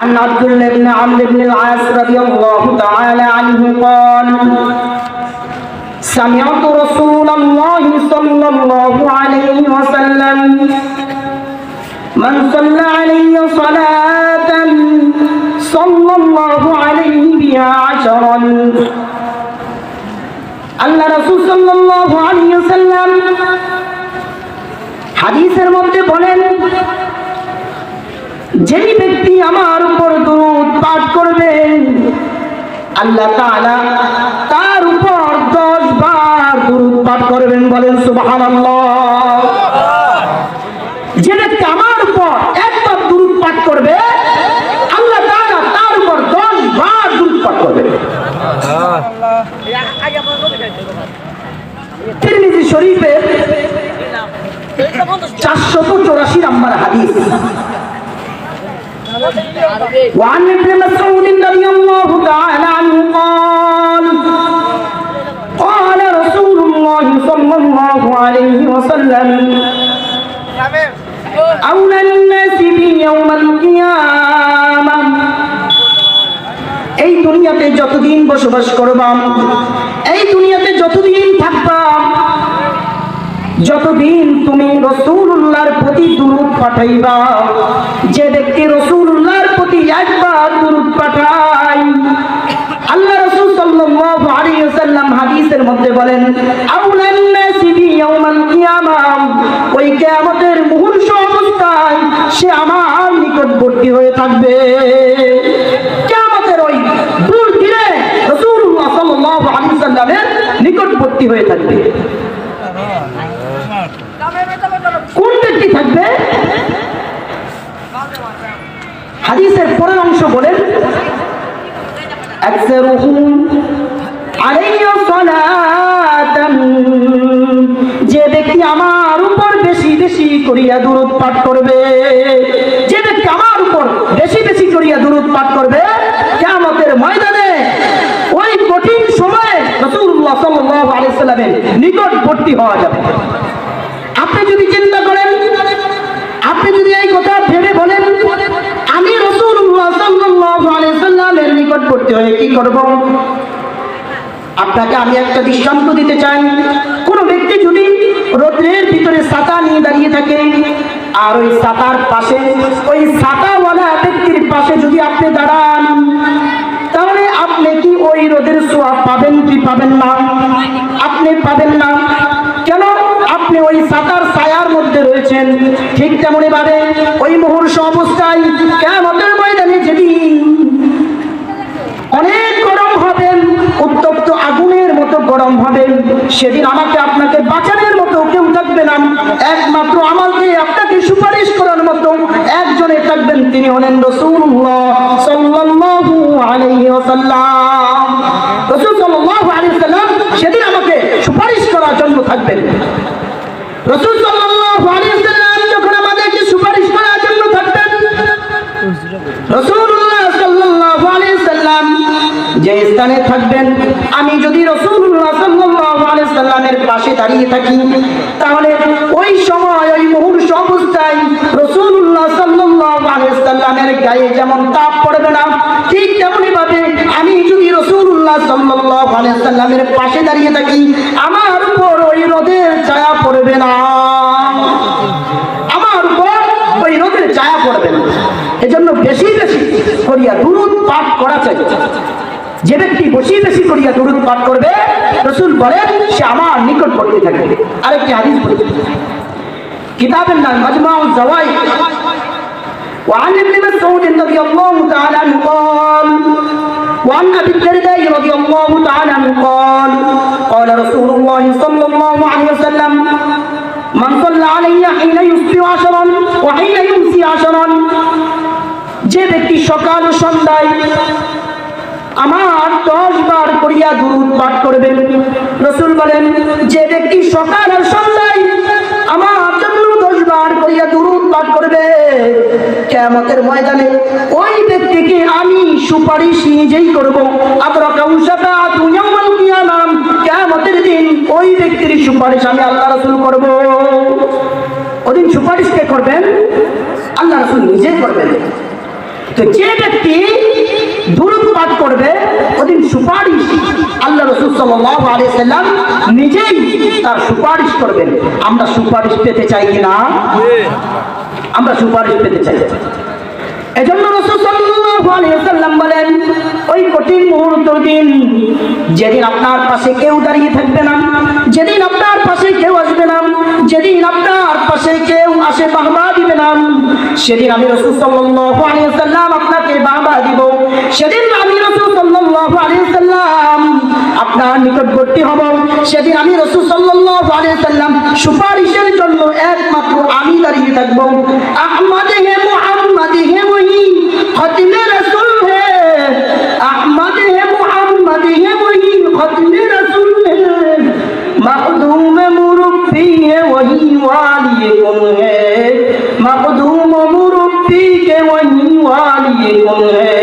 عن عبد الله بن عمرو بن العاص رضي الله تعالى عنه قال سمعت رسول الله صلى الله عليه وسلم من صلى علي صلاة صلى الله عليه بها عشرا আল্লাহ রসুল সাল্লাল্লাহু আলাইহি ওয়াসাল্লাম হাদিসের মধ্যে বলেন যেই ব্যক্তি আমার উপর দরুদ পাঠ করবে, আল্লাহ তাআলা তার উপর দশ বার দরুদ পাঠ করবেন বলেন সুবহানাল্লাহ। যে ব্যক্তি আমার উপর একবার দরুদ পাঠ করবে, আল্লাহ তাআলা তার উপর দশ বার দরুদ পাঠ করবে। তিরমিজি শরীফের চারশত চৌরাশি নম্বর হাদিস। وعن ابن مسعود رضي الله تعالى عنه قال قال رسول الله صلى الله عليه وسلم أولى الناس بي يوم القيامة এই দুনিয়াতে যতদিন বসবাস করবাম এই দুনিয়াতে যতদিন থাকবাম যতদিন তুমি রসুল্লাহর প্রতি দুরুদ পাঠাইবা, যে ব্যক্তি রসুল্লাহর প্রতি একবার দুরুদ পাঠাই আল্লাহ রসুল সাল্লাল্লাহু আলাইহি ওয়াসাল্লাম হাদিসের মধ্যে বলেন, আউলান নাসি বি ইয়াউমাল কিয়ামা ওই কিয়ামতের মুহূর্ত হাদিসের পরের অংশ বলেন যে ব্যক্তি আমার উপর বেশি বেশি করিয়া দূরত পাঠ করবে, যে ব্যক্তি আমার উপর বেশি বেশি করিয়া দূরত পাঠ করবে, কিয়ামতের ময়দানে ওই কঠিন সময়ে সাল্লামের নিকটবর্তী হওয়া যাবে। আপনি যদি চিন্তা করব আপনাকে আমি একটা দৃষ্টান্ত দিতে চাই। কোন ব্যক্তি যদি রোদ্রের ভিতরে ছাতা নিয়ে দাঁড়িয়ে থাকে, আর ওই ছাতার পাশে, ওই ছাতাওয়ালা ব্যক্তির পাশে যদি আপনি দাঁড়ান, তাহলে আপনি কি ওই রোদের সোয়া পাবেন কি পাবেন না? আপনি পাবেন না। কেন আপনি ওই সাতার ছায়ার মধ্যে রয়েছেন? ঠিক তেমনি ভাবে ওই মুহূর্ত অবস্থায় কেমতের সেদিন আমাকে আপনাকে বাঁচানোর মতো কেউ থাকবে না। একমাত্র আমাকে আপনাকে সুপারিশ করার মতো একজনে থাকবেন তিনি হলেন রসুল্লাহ সাল্লাল্লাহু আলাইহি সেদিন আমাকে সুপারিশ করার জন্য থাকবেন। রসুল সাল্লাল্লাহু যখন আমাদেরকে সুপারিশ করার জন্য থাকবেন সাল্লাম যে স্থানে থাকবেন, আমি যদি রসুল্লাহ পাশে দাঁড়িয়ে থাকি, তাহলে ওই সময়, ওই মুহূর্ত অবস্থায় রসুল্লাহ গায়ে যেমন তাপ পড়বে না, ঠিক তেমনি ভাবে আমি যদি রসুল্লাহ সাল্লাল্লাহু আলাইহি সাল্লামের পাশে দাঁড়িয়ে থাকি, আমার উপর ওই রোদের ছায়া পড়বে না। আমার উপর ওই রোদের ছায়া পড়বে না। এজন্য বেশি বেশি করিয়া দুরুদ পাঠ করা চাই। যে ব্যক্তি বেশি বেশি করিয়া দুরুদ পাঠ করবে রসুল বলেন সে আমার নিকটবর্তী থাকবে আরেকটি হাদিস বলি কিতাবের নাম মজমাউ জাওয়াই وعن ابن مسعود رضي الله تعالى عنه قال وعن ابي الدرداء رضي الله تعالى عنه قال قال رسول الله صلى الله عليه وسلم من صلى علي حين يصبح عشرا وحين يمسي عشرا যে ব্যক্তি সকাল ও সন্ধ্যায় আমার দশ বার করিয়া দুরুদ পাঠ করবেন। রসুল বলেন, যে ব্যক্তি সকাল আর সন্ধ্যায় আমার জন্য দশ বার করিয়া দুরুদ পাঠ করবে কেমতের ময়দানে ওই ব্যক্তিকে আমি সুপারিশ নিজেই করব। দিন ওই ব্যক্তির সুপারিশ আমি আল্লাহ রসুল করবেন? আল্লাহ নিজেই করবেন। তো যে ব্যক্তি দুরুদ পাঠ করবে, ওদিন সুপারিশ আল্লাহ রসুল সাল্লাম নিজেই তার সুপারিশ করবেন। আমরা সুপারিশ পেতে চাই কিনা আমরা সুপারিশ পেতে চাই। এজন্য রসুল সাল্লাল্লাহু সাল্লাম বলেন, ওই কঠিন মুহূর্ত দিন, যেদিন আপনার পাশে কেউ দাঁড়িয়ে থাকবে না, যেদিন আপনার পাশে কেউ আসবে না, যেদিন আপনার পাশে কেউ আসে বাহবা দিবে না, সেদিন আমি রসুল সাল্লাল্লাহু আলাইহি সাল্লাম আপনাকে বাহবা দিব। সেদিন আমি রসুল সাল্লাল্লাহু আলাইহি সাল্লাম আপনার নিকটবর্তী হব। সেদিন আমি রসুল সাল্লাল্লাহু আলাইহি সাল্লাম সুপারিশের জন্য একমাত্র আমি দাঁড়িয়ে থাকব। আহমদে হে মুহাম্মাদে হে ওহি খতিমে রাসূল হে। আহমদে হে মুহাম্মাদে হে ওহি খতিমে রসুল হে। মাখদুম মুরব্বি হে ওহি ওয়ালি কুন হে। মাখদুম মুরব্বি কে ওহি ওয়ালি কুন হে।